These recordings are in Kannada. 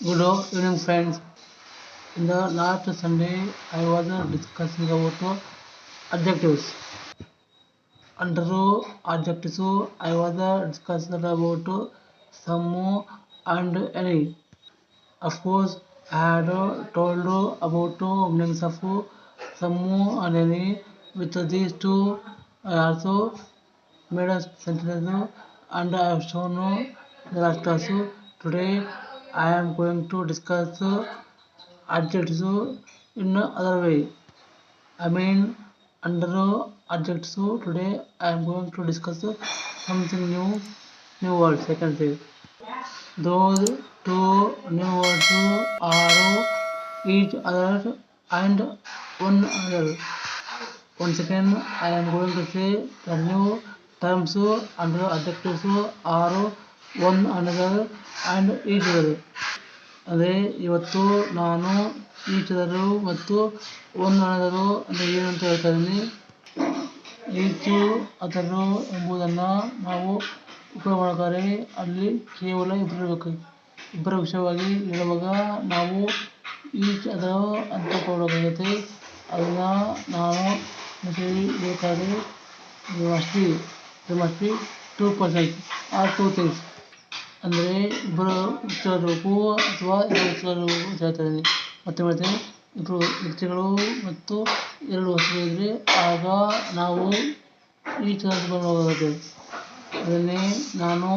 Good evening, friends. In the last Sunday, I was discussing about adjectives. Under adjectives, I was discussing about some and any. Of course, I had told about meanings of some and any. With these two, I also made a sentence and I have shown the last class. Today, I am going to discuss adjectives in other way. I mean, under adjectives today I am going to discuss something new, new words I can say. Those two new words are each other and one another. Once again, I am going to say the new terms under adjectives are one another and other. ಅದೇ ಇವತ್ತು ನಾನು ಈಚದರು ಮತ್ತು ಒನ್ ಅನದರು ಅಂದರೆ ಏನು ಅಂತ ಹೇಳ್ತಾ ಇದ್ದೀನಿ. ಈಚು ಅದರು ಎಂಬುದನ್ನು ನಾವು ಉಪಯೋಗ ಮಾಡ್ತಾರೆ ಅಲ್ಲಿ ಕೇವಲ ಇಬ್ಬರು ಇರಬೇಕು. ಇಬ್ಬರ ವಿಷಯವಾಗಿ ಹೇಳುವಾಗ ನಾವು ಈಚ್ ಅದರ ಅಂತ ಕೊಡಬೇಕಾಗುತ್ತೆ ಅದನ್ನು ನಾನು ಹೇಳ್ತಾರೆ ಅಷ್ಟೇ two percent or two things ಅಂದರೆ ಇಬ್ಬರು ವ್ಯಕ್ತಿಗಳಿರಬೇಕು ಅಥವಾ ಎರಡು ಹೇಳ್ತಾ ಮತ್ತೆ ಹೇಳ್ತೀನಿ ಇಬ್ಬರು ವ್ಯಕ್ತಿಗಳು ಮತ್ತು ಎರಡು ವಸ್ತುಗಳಿದ್ದರೆ ಆಗ ನಾವು ಈ ಹೋಗುತ್ತೆ ಅದನ್ನೇ ನಾನು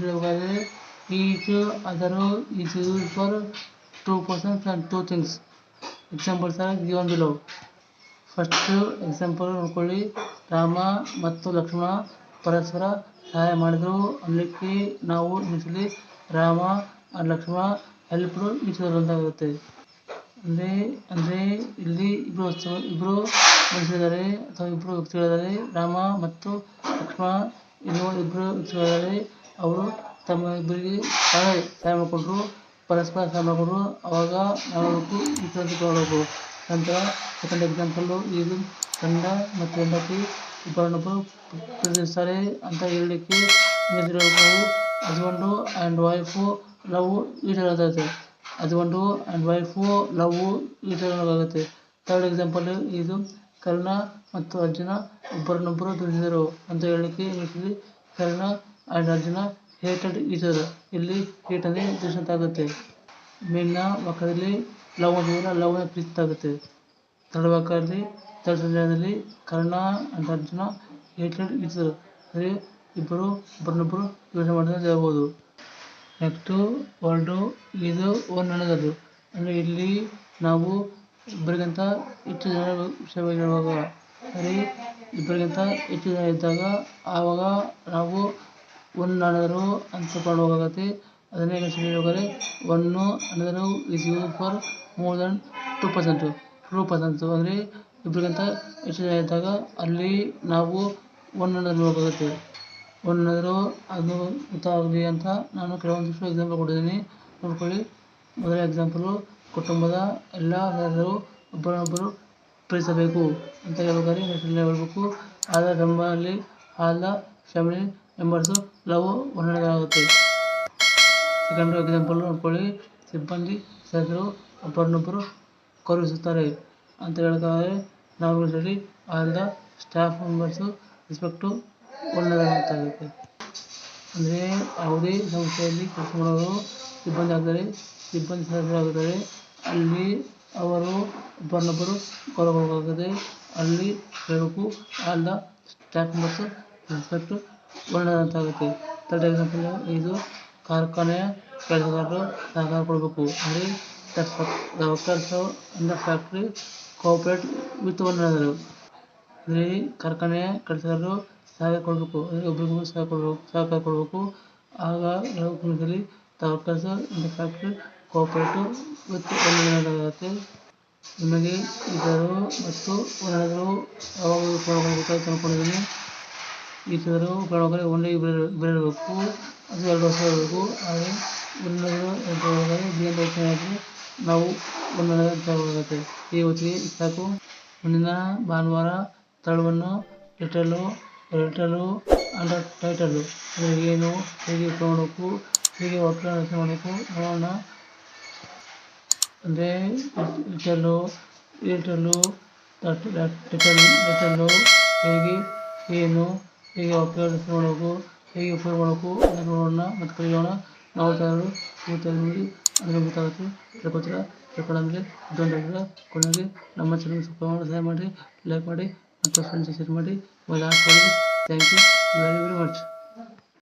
ಹೇಳಬೇಕಾದ್ರೆ each other each for two persons and two things. Examples are given below first example ನೋಡ್ಕೊಳ್ಳಿ. ರಾಮ ಮತ್ತು ಲಕ್ಷ್ಮಣ ಪರಸ್ಪರ ಸಹಾಯ ಮಾಡಿದರು. ಅನ್ನಲಿಕ್ಕೆ ನಾವು ಮಿಸಲಿ ರಾಮ ಲಕ್ಷ್ಮಣ ಈಚ್ ಅಂತಾಗುತ್ತೆ ಅಂದರೆ ಅಂದರೆ ಇಲ್ಲಿ ಇಬ್ಬರು ಇಬ್ಬರು ಮನುಷ್ಯರಿದ್ದಾರೆ ಅಥವಾ ಇಬ್ಬರು ವ್ಯಕ್ತಿಗಳಿದ್ದಾರೆ. ರಾಮ ಮತ್ತು ಲಕ್ಷ್ಮಣ ಇನ್ನೂ ಇಬ್ಬರು ವ್ಯಕ್ತಿಗಳಿದ್ದಾರೆ. ಅವರು ತಮ್ಮ ಇಬ್ಬರಿಗೆ ಸಹಾಯ ಸಹಾಯ ಮಾಡಿಕೊಂಡ್ರು ಪರಸ್ಪರ ಸಹಾಯ ಮಾಡಿಕೊಂಡ್ರು ಅವಾಗ ನಾವು ಈ ನಂತರ ಸೆಕೆಂಡ್ ಎಕ್ಸಾಂಪಲ್ಲು ಇದು ಗಂಡ ಮತ್ತು ಹೆಂಡತಿ ಇಬ್ಬರನ್ನೊಬ್ಬರು ಪ್ರೀತಿಸ್ತಾರೆ ಅಂತ ಹೇಳಲಿಕ್ಕೆ ಹಸ್ಬೆಂಡು ಆ್ಯಂಡ್ ವೈಫು ಲವ್ ಈ ಥರ ಇರ್ತೈತೆ ಹಸ್ಬೆಂಡು ಆ್ಯಂಡ್ ವೈಫು ಲವ್ ಈ ಆಗುತ್ತೆ ಥರ್ಡ್ ಎಕ್ಸಾಂಪಲ್ ಇದು ಕರ್ಣ ಮತ್ತು ಅರ್ಜುನ ಒಬ್ಬರನ್ನೊಬ್ಬರು ದುಡಿದರು ಅಂತ ಹೇಳಲಿಕ್ಕೆ ಇಂಗ್ಲೀಷಲ್ಲಿ Karna and Arjuna hated each other ಇಲ್ಲಿ ಹೇಟ್ ಅಂದರೆ ಆಗುತ್ತೆ ಮೇಲಿನ ಆಗುತ್ತೆ ಮೇಲಿನ ವಾಕ್ಯದಲ್ಲಿ ಲವ್ ಅಂತಿದ್ರೆ ಲವ್ನ ಪ್ರೀತಿ ಆಗುತ್ತೆ. ಥರ್ಡ್ ವಾಕ್ಯದಲ್ಲಿ ಥರ್ಡ್ ಸಂದರ್ಭದಲ್ಲಿ ಕರ್ಣ ಅಂತ ಅರ್ಜುನ ಹೇಟೆಡ್ ಈಚ್ ಅದರ್ ಇಬ್ಬರು ಒಬ್ಬರನ್ನೊಬ್ಬರು ಯೋಚನೆ ಮಾಡಿದ್ರೆ ಅಂತ ಹೇಳ್ಬೋದು ನೆಕ್ಸ್ಟು ವರ್ಡು ಇದು ಒಂದು ಅನ್ನೋದು ಅಂದರೆ ಇಲ್ಲಿ ನಾವು ಇಬ್ಬರಿಗಿಂತ ಹೆಚ್ಚು ಜನ ವಿಷಯವಾಗಿ ಹೇಳುವಾಗ ಅಂದರೆ ಇಬ್ಬರಿಗಿಂತ ಹೆಚ್ಚು ಜನ ಇದ್ದಾಗ ಆವಾಗ ನಾವು ಒಂದು ನಾಡೋರು ಅಂತ ಹೋಗುತ್ತೆ ಅದನ್ನೇ ಇಂಗ್ಲೀಷಲ್ಲಿ ಹೇಳ್ಬೇಕಾದ್ರೆ ಒನ್ನು ಅನ್ನೋದು is use for more than two percent two percent ಅಂದರೆ ಇಬ್ಬರಿಗಿಂತ ಹೆಚ್ಚು ಜನ ಇದ್ದಾಗ ಅಲ್ಲಿ ನಾವು ಒನ್ ಅನ್ನೋದು ನೋಡಬೇಕಾಗುತ್ತೆ. ಒನ್ ಅನ್ನೋದು ಅದು ಆಗಲಿ ಅಂತ ನಾನು ಕೆಲವೊಂದಿಷ್ಟು ಎಕ್ಸಾಂಪಲ್ ಕೊಟ್ಟಿದ್ದೀನಿ. ನೋಡ್ಕೊಳ್ಳಿ. ಮೊದಲ ಎಕ್ಸಾಂಪಲು ಕುಟುಂಬದ ಎಲ್ಲ ಸದಸ್ಯರು ಒಬ್ಬರನ್ನೊಬ್ಬರು ಪ್ರೀತಿಸಬೇಕು ಅಂತ ಹೇಳ್ಬೇಕಾದ್ರೆ ಇಂಗ್ಲೀಷಲ್ಲಿ ಹೇಳಬೇಕು. ಆದ ಬೆಂಬಲಲ್ಲಿ all the family members love one ಆಗುತ್ತೆ ಸೆಕೆಂಡ್ ಎಕ್ಸಾಂಪಲ್ ನೋಡ್ಕೊಳ್ಳಿ ಸಿಬ್ಬಂದಿ ಸದಸ್ಯರು ಒಬ್ಬರನ್ನೊಬ್ಬರು ಗೌರವಿಸುತ್ತಾರೆ ಅಂತ ಹೇಳ್ತಾರೆ ನಾವು ಇಂಗ್ಲೀಷಲ್ಲಿ all the staff members respect ಒಳ್ಳೆಯದಾಗುತ್ತೆ ಅಂದರೆ ಯಾವುದೇ ಸಂಸ್ಥೆಯಲ್ಲಿ ಕೆಲಸ ಮಾಡೋರು ಸಿಬ್ಬಂದಿ ಆಗ್ತಾರೆ ಸಿಬ್ಬಂದಿ ಸದಸ್ಯರಾಗುತ್ತಾರೆ ಅಲ್ಲಿ ಅವರು ಒಬ್ಬರನ್ನೊಬ್ಬರು ಗೌರವ ಕೊಡಬೇಕಾಗುತ್ತೆ ಅಲ್ಲಿ ಹೇಳಬೇಕು all the staff members respect ಒಳ್ಳೆಯದಂತಾಗುತ್ತೆ third example ಇದು ಕಾರ್ಖಾನೆಯ ಕೆಲಸಗಾರರು ಸಹಕಾರ ಕೊಡಬೇಕು. ಅಂದರೆ the workers the factory cooperate with one another ಅಂದರೆ ಕಾರ್ಖಾನೆಯ ಕೆಲಸಗಾರರು ಸಹಾಯ ಕೊಡಬೇಕು. ಅಂದರೆ ಒಬ್ಬರಿಗೊಬ್ಬರು ಸಹಾಯ ಕೊಡಬೇಕು, ಸಹಕಾರ ಕೊಡಬೇಕು. ಆಗ ಇಂಗ್ಲೀಷಲ್ಲಿ the workers in the factory cooperative with one ಆಗುತ್ತೆ. ನಿಮಗೆ ಇದರು ಮತ್ತು ಒನ್ನದರು ಯಾವಾಗ ಉಪಯೋಗ ಗೊತ್ತಾಯ್ತು ಅಂದ್ಕೊಂಡಿದ್ದೀನಿ ಈ ಥರ ಕೆಳಗಡೆ ಒಂದೇ ಬೀಳಬೇಕು ಅದು ಎರಡು ವರ್ಷ ಇರಬೇಕು ಹಾಗೆ ಯೋಚನೆ ಹಾಕಿ ನಾವು ಹೇಳಬೇಕಾಗುತ್ತೆ ಈ ಹೊತ್ತಿಗೆ ಸಾಕು. ಮುಂದಿನ ಭಾನುವಾರ ತಳವನ್ನು ಟೈಟಲು ಟೈಟಲು ಅಂಡರ್ ಟೈಟಲು ಅಂದರೆ ಏನು ಹೇಗೆ ಮಾಡಬೇಕು ಹೇಗೆ ರಚನೆ ಮಾಡಬೇಕು, ನೋಡೋಣ. ಅಂದರೆ ಲಿಟಲ್ಲು ಲಿಟಲ್ಲು ಲಿಟಲ್ ಲಿಟಲ್ಲು ಹೇಗೆ, ಏನು ಹೇಗೆ ಉಪಯೋಗ ಮಾಡಬೇಕು ಹೇಗೆ ಉಪಯೋಗ ಮಾಡಬೇಕು ಅದನ್ನು ನೋಡೋಣ ಮತ್ತು ಕಲಿಯೋಣ ನಾವು ತಯಾರು ನೀವು ನೋಡಿ ಅದನ್ನು ಗೊತ್ತಾಗುತ್ತೆ ತಿಳ್ಕೊತೀರ ತಿಳ್ಕೊಂಡಾದ್ಮೇಲೆ ಇದೊಂದು ಕೊನೆಗೆ ನಮ್ಮ ಚಾನಲ್ ಸಬ್ಸ್ಕ್ರೈಬ್ ಮಾಡಿ ಸಹಾಯ ಮಾಡಿ ಲೈಕ್ ಮಾಡಿ ಮತ್ತು ಫ್ರೆಂಡ್ಸ್ ಶೇರ್ ಮಾಡಿ last thank you very very much